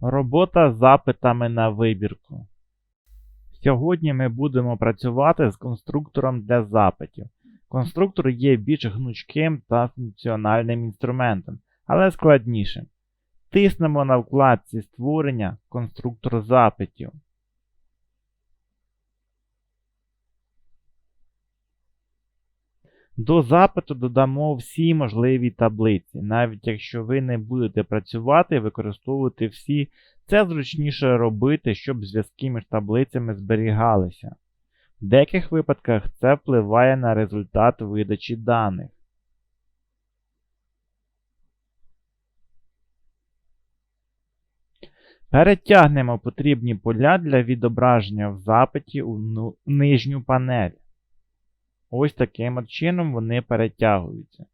Робота з запитами на вибірку. Сьогодні ми будемо працювати з конструктором для запитів. Конструктор є більш гнучким та функціональним інструментом, але складнішим. Тиснемо на вкладці створення конструктор запитів. До запиту додамо всі можливі таблиці. Навіть якщо ви не будете працювати використовувати всі, це зручніше робити, щоб зв'язки між таблицями зберігалися. В деяких випадках це впливає на результат видачі даних. Перетягнемо потрібні поля для відображення в запиті у ну- нижню панель. Ось таким чином вони перетягуються.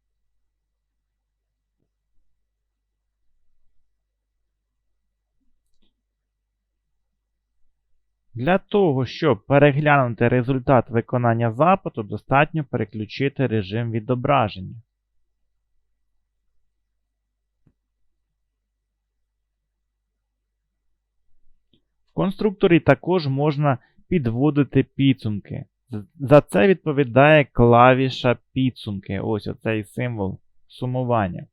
Для того, щоб переглянути результат виконання запиту, достатньо переключити режим відображення. В конструкторі також можна підводити підсумки. За це відповідає клавіша підсумки. Ось оцей символ сумування.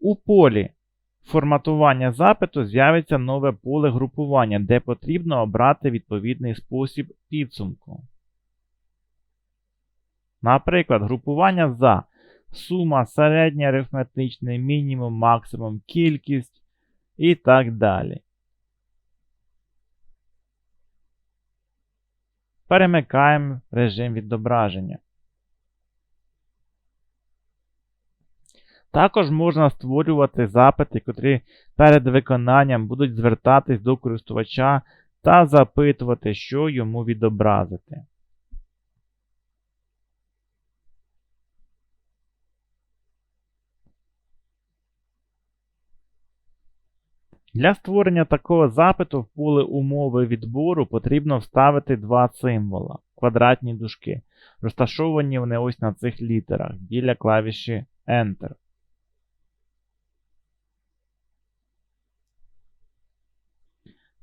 У полі форматування запиту з'явиться нове поле групування, де потрібно обрати відповідний спосіб підсумку. Наприклад, групування за сума, середнє арифметичне, мінімум, максимум, кількість і так далі. Перемикаємо режим відображення. Також можна створювати запити, котрі перед виконанням будуть звертатись до користувача та запитувати, що йому відобразити. Для створення такого запиту в поле умови відбору потрібно вставити два символа квадратні дужки. Розташовані вони ось на цих літерах біля клавіші Enter.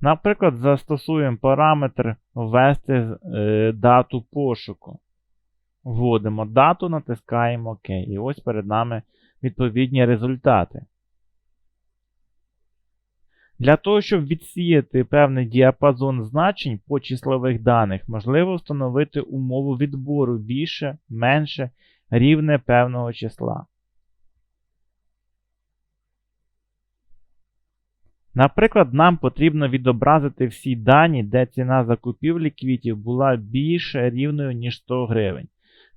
Наприклад, застосуємо параметр ввести е, дату пошуку. Вводимо дату, натискаємо ОК. І ось перед нами відповідні результати. Для того, щоб відсіяти певний діапазон значень по числових даних, можливо встановити умову відбору більше, менше, рівне певного числа. Наприклад, нам потрібно відобразити всі дані, де ціна закупівлі квітів була більше рівною, ніж 100 гривень.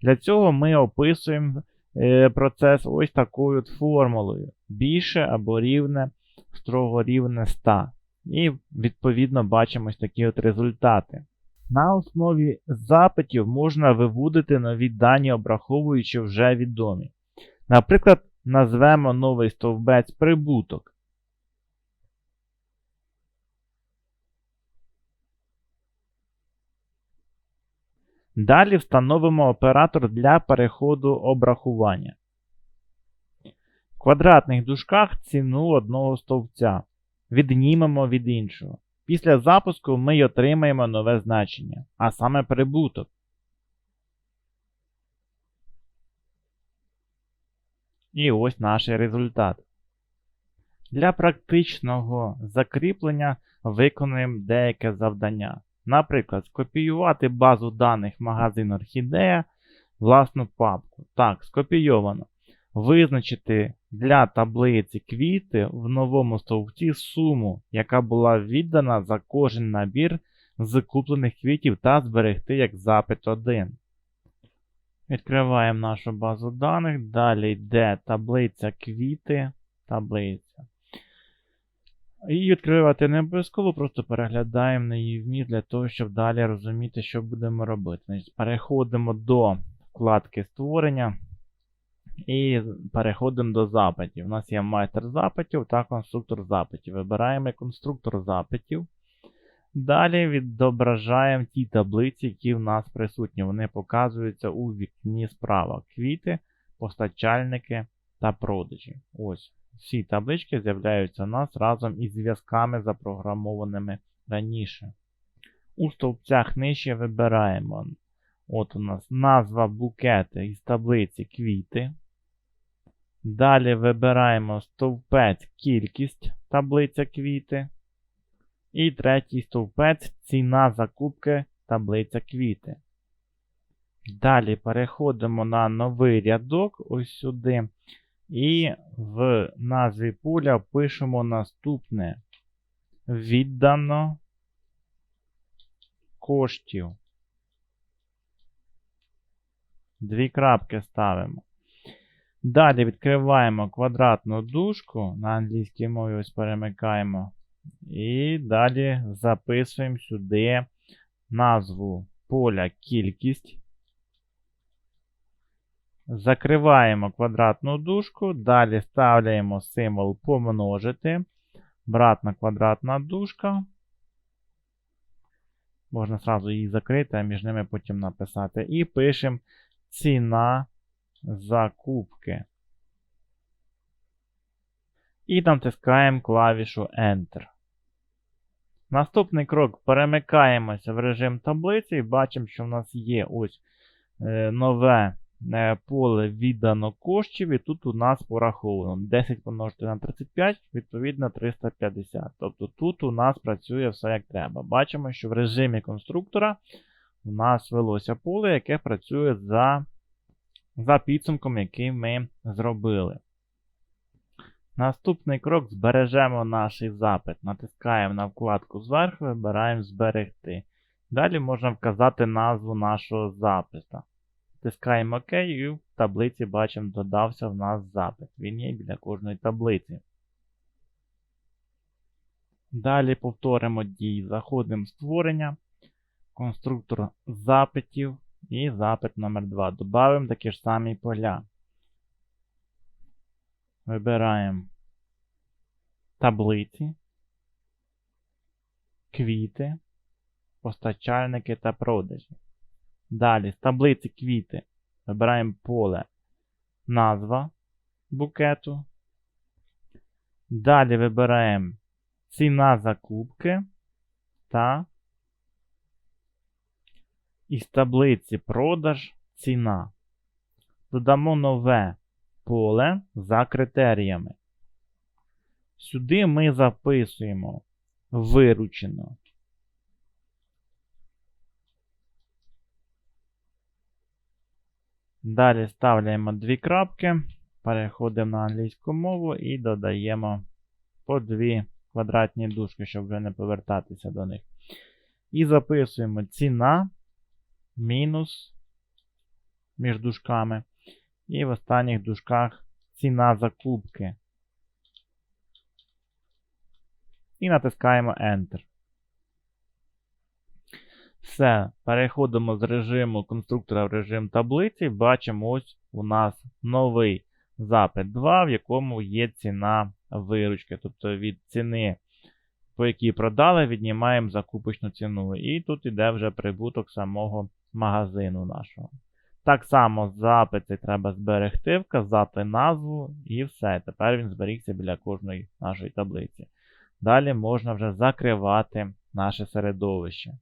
Для цього ми описуємо е, процес ось такою формулою: більше або рівне строго рівне 100. І, відповідно, бачимо ось такі от результати. На основі запитів можна виводити нові дані, обраховуючи вже відомі. Наприклад, назвемо новий стовбець прибуток. Далі встановимо оператор для переходу обрахування. Квадратних дужках ціну одного стовпця. Віднімемо від іншого. Після запуску ми й отримаємо нове значення, а саме прибуток. І ось наш результат. Для практичного закріплення виконуємо деяке завдання. Наприклад, скопіювати базу даних магазину Орхідея власну папку. Так, скопійовано. Визначити для таблиці квіти в новому стовпці суму, яка була віддана за кожен набір з куплених квітів та зберегти як запит 1. Відкриваємо нашу базу даних. Далі йде таблиця квіти. Таблиця. Її відкривати не обов'язково, просто переглядаємо на її вміст для того, щоб далі розуміти, що будемо робити. Переходимо до вкладки створення і переходимо до запитів. У нас є майстер запитів та конструктор запитів. Вибираємо конструктор запитів. Далі відображаємо ті таблиці, які в нас присутні. Вони показуються у вікні справа. Квіти, постачальники та продажі. Ось всі таблички з'являються у нас разом із зв'язками, запрограмованими раніше. У стовпцях нижче вибираємо. От у нас назва букету із таблиці квіти. Далі вибираємо стовпець кількість таблиця квіти. І третій стовпець ціна закупки таблиця квіти. Далі переходимо на новий рядок ось сюди. І в назві поля пишемо наступне. Віддано коштів. Дві крапки ставимо. Далі відкриваємо квадратну дужку. На англійській мові ось перемикаємо. І далі записуємо сюди назву поля кількість. Закриваємо квадратну дужку, далі ставляємо символ помножити. Братна квадратна дужка. Можна зразу її закрити, а між ними потім написати. І пишемо ціна закупки. І натискаємо клавішу Enter. Наступний крок перемикаємося в режим таблиці і бачимо, що в нас є ось е, нове е, поле віддано коштів, і тут у нас пораховано 10 помножити на 35, відповідно 350. Тобто тут у нас працює все як треба. Бачимо, що в режимі конструктора у нас велося поле, яке працює за, за підсумком, який ми зробили. Наступний крок збережемо наш запит. Натискаємо на вкладку зверху, вибираємо Зберегти. Далі можна вказати назву нашого запита. Натискаємо ОК і в таблиці бачимо, додався в нас запит. Він є біля кожної таблиці. Далі повторимо дії. Заходимо в створення, конструктор запитів і запит номер 2 Добавимо такі ж самі поля. Вибираємо таблиці, квіти, постачальники та продажі. Далі з таблиці квіти вибираємо поле назва букету. Далі вибираємо ціна закупки та із таблиці продаж ціна. Додамо нове поле за критеріями. Сюди ми записуємо виручено. Далі ставляємо дві крапки, переходимо на англійську мову і додаємо по дві квадратні дужки, щоб вже не повертатися до них. І записуємо ціна мінус між дужками. І в останніх дужках ціна закупки. І натискаємо Enter. Все, переходимо з режиму конструктора в режим таблиці. Бачимо, ось у нас новий запит 2, в якому є ціна виручки. Тобто від ціни, по якій продали, віднімаємо закупочну ціну. І тут йде вже прибуток самого магазину нашого. Так само запити треба зберегти, вказати назву і все. Тепер він зберігся біля кожної нашої таблиці. Далі можна вже закривати наше середовище.